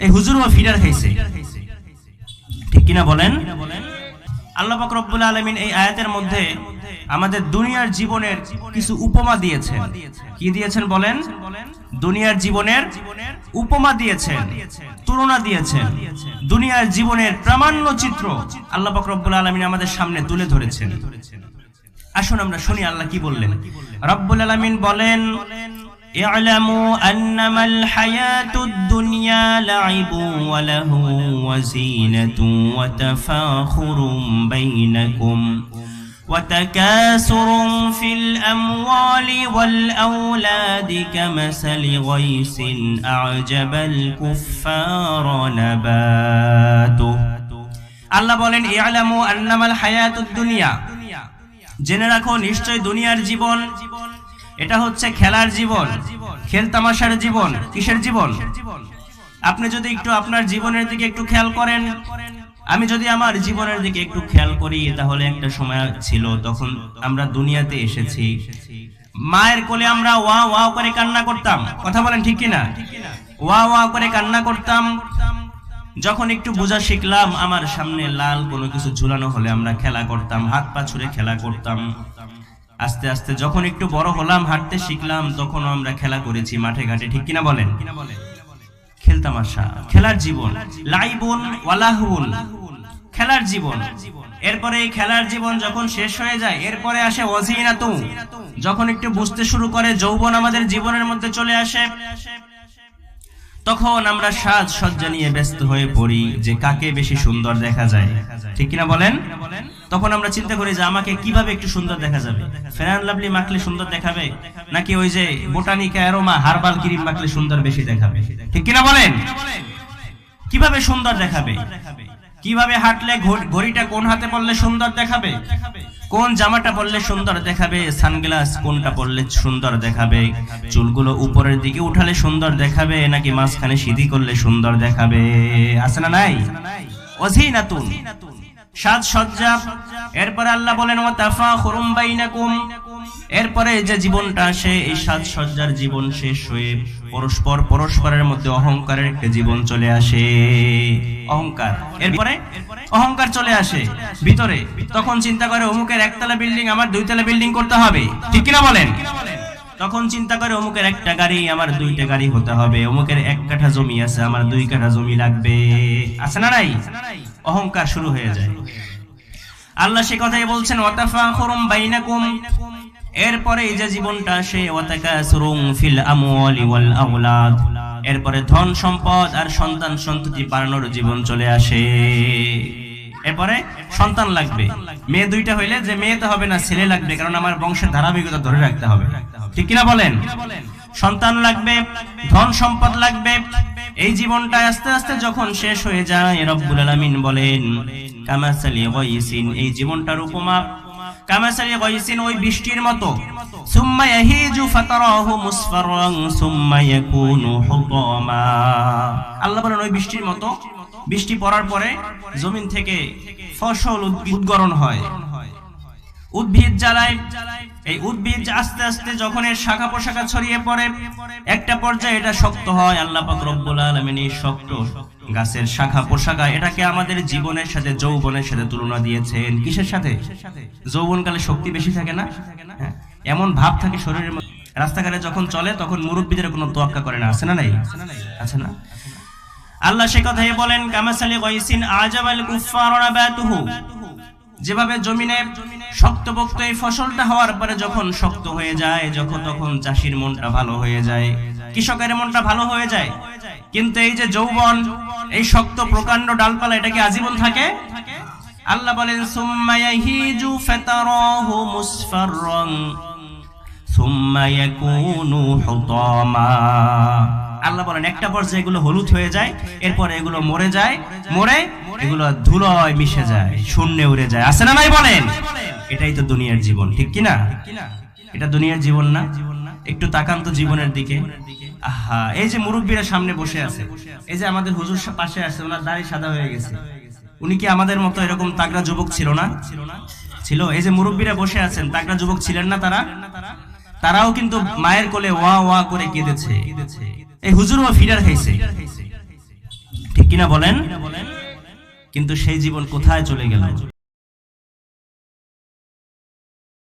এই হুজুরও ফিডার খাইছে। ঠিক কিনা বলেন? আল্লাহ পাক রব্বুল আলামিন এই আয়াতের মধ্যে আমাদের দুনিয়ার জীবনের কিছু উপমা দিয়েছেন। কি দিয়েছেন বলেন? দুনিয়ার জীবনের উপমা দিয়েছেন, তুলনা দিয়েছেন। দুনিয়ার জীবনের প্রামাণ্য চিত্র আল্লাহ আলামিন আমাদের সামনে তুলে ধরেছেন। আসুন আমরা শুনি আল্লাহ কি বললেন। রব্বুল আলামিন বলেন اعلموا أنما الحياة الدنيا لعب وله وزينة وتفاخر بينكم وتكاثر في الأموال والأولاد كمثل غيث أعجب الكفار نباته আল্লাহ বলেন ইয়ালামু আন্নামাল হায়াতুদ দুনিয়া জেনে রাখো নিশ্চয় দুনিয়ার জীবন এটা হচ্ছে খেলার জীবন, খেল তামাশার জীবন, কিসের জীবন? আপনি যদি একটু আপনার জীবনের দিকে একটু খেয়াল করেন, আমি যদি আমার জীবনের দিকে একটু খেয়াল করি, তাহলে একটা সময় ছিল তখন আমরা দুনিয়াতে এসেছি। মায়ের কোলে আমরা ওয়া ওয়া করে কান্না করতাম, কথা বলেন ঠিক কিনা? ওয়া ওয়া করে কান্না করতাম। যখন একটু বোঝা শিখলাম, আমার সামনে লাল কোনো কিছু ঝুলানো হলে আমরা খেলা করতাম, হাত পা ছুড়ে খেলা করতাম। আস্তে আস্তে যখন একটু বড় হলাম, হাঁটতে শিখলাম তখন আমরা খেলা করেছি মাঠে ঘাটে, ঠিক কিনা বলেন? খেলতাম আশা খেলার জীবন, লাইবুন ওয়ালাহুন খেলার জীবন। এরপরে এই খেলার জীবন যখন শেষ হয়ে যায়, এরপরে আসে অজিনাতু যখন একটু বুঝতে শুরু করে, যৌবন আমাদের জীবনের মধ্যে চলে আসে। তখন আমরা সাজ সজ্জা নিয়ে ব্যস্ত হয়ে পড়ি যে কাকে বেশি সুন্দর দেখা যায়। ঠিক কিনা বলেন? তখন আমরা চিন্তা করি যে আমাকে কীভাবে একটু সুন্দর দেখা যাবে? ফেরান লাভলি মাখলে সুন্দর দেখাবে? নাকি ওই যে বোটানিকা অ্যারোমা হার্বাল ক্রিম মাখলে সুন্দর বেশি দেখাবে? ঠিক কিনা বলেন? কীভাবে সুন্দর দেখাবে? কীভাবে হাঁটলে ঘড়িটা কোন হাতে পড়লে সুন্দর দেখাবে? কোন জামাটা পরলে সুন্দর দেখাবে? সানগ্লাস কোনটা পরলে সুন্দর দেখাবে? চুলগুলো উপরের দিকে উঠালে সুন্দর দেখাবে, নাকি মাঝখানে সিঁধি করলে সুন্দর দেখাবে? আছে না নাই? অজিনাতুন সাজসজ্জা। এরপরে আল্লাহ বলেন ও তাফা খুরুম বাইনাকুম। এরপরে যে জীবনটা আসে, এই সাজসজ্জার জীবন শেষ হয়ে পরস্পর, পরস্পরের মধ্যে অহংকারের একটা জীবন চলে আসে। অহংকার। এরপরে অহংকার চলে আসে ভিতরে। তখন চিন্তা করে, অমুকের একতলা বিল্ডিং, আমার দুইতলা বিল্ডিং করতে হবে। ঠিক কিনা বলেন? তখন চিন্তা করে, অমুকের একটা গাড়ি, আমার দুইটা গাড়ি হতে হবে। অমুকের এক কাঠা জমি আছে, আমার দুই কাঠা জমি লাগবে। আছে না নাই? অহংকার শুরু হয়ে যায়। আল্লাহ সে কথাই বলছেন ওয়াতাফা খুরুম বাইনাকুম। এরপরে এই যে জীবনটা, সে ফিল আমওয়ালি এরপরে ধন সম্পদ আর সন্তান সন্ততি বাড়ানোর জীবন চলে আসে। এরপরে সন্তান লাগবে। মেয়ে দুইটা হইলে যে মেয়ে তো হবে না, ছেলে লাগবে, কারণ আমার বংশের ধারাবাহিকতা ধরে রাখতে হবে। ঠিক কিনা বলেন? সন্তান লাগবে, ধন সম্পদ লাগবে। এই জীবনটা আস্তে আস্তে যখন শেষ হয়ে যায়, রব্বুল আলামিন বলেন, কামাসালি গাইসিন এই জীবনটার উপমা কামাসালি গাইসিন ওই বৃষ্টির মতো। সুম্মা ইয়াহিজু ফাতারাহু মুসফারান সুম্মা ইয়াকুনু হুতামা। আল্লাহ বলেন, ওই বৃষ্টির মতো। বৃষ্টি পড়ার পরে জমিন থেকে ফসল উদ্গরণ হয়। উদ্ভিদ জ্বালায়। এই উদ্ভিদ আস্তে আস্তে যখন এর শাখা পোশাখা ছড়িয়ে পড়ে একটা পর্যায়ে এটা শক্ত হয়। আল্লাহ পাক রব্বুল আলামিন এই শক্ত গাছের শাখা পোশাখা এটাকে আমাদের জীবনের সাথে যৌবনের সাথে তুলনা দিয়েছেন। কিসের সাথে? যৌবনকালে শক্তি বেশি থাকে না? হ্যাঁ, এমন ভাব থাকে শরীরের রাস্তাঘাটে যখন চলে তখন মুরব্বীদের কোনো তোয়াক্কা করে না। আছে না নাই? আছে না? আল্লাহ সে কথাই বলেন কামাসালি গাইসিন আজাবাল কুফফার নাবাতুহু। যেভাবে জমিনে শক্তপোক্ত এই ফসলটা হওয়ার পরে যখন শক্ত হয়ে যায়, যখন তখন চাষির মনটা ভালো হয়ে যায়, কৃষকের মনটা ভালো হয়ে যায়। কিন্তু এই যে যৌবন, এই শক্ত প্রকাণ্ড ডালপালা, এটা কি আজীবন থাকে? আল্লাহ বলেন, সুম্মা ইয়াহিজু ফাতারাহু মুসফাররান, সুম্মা হুতামা। আল্লাহ বলেন একটা পর্যায়ে এগুলো হলুদ হয়ে যায় এরপর এগুলো মরে যায় মরে এগুলো ধুলোয় মিশে যায় শূন্যে উড়ে যায়। আছে না নাই বলেন? এটাই তো দুনিয়ার জীবন ঠিক কি না এটা দুনিয়ার জীবন না? একটু তাকান তো জীবনের দিকে। আহা এই যে মুরব্বীরা সামনে বসে আছে। এই যে আমাদের হুজুর পাশে আছে ওনার দাড়ি সাদা হয়ে গেছে। উনি কি আমাদের মতো এরকম তাগড়া যুবক ছিল না? ছিল এই যে মুরব্বীরা বসে আছেন তাগড়া যুবক ছিলেন না তারা? তারাও কিন্তু মায়ের কোলে ওয়া ওয়া করে কেঁদেছে। এই হুজুর মা ফিরার খাইছে। ঠিক কিনা বলেন? কিন্তু সেই জীবন কোথায় চলে গেল?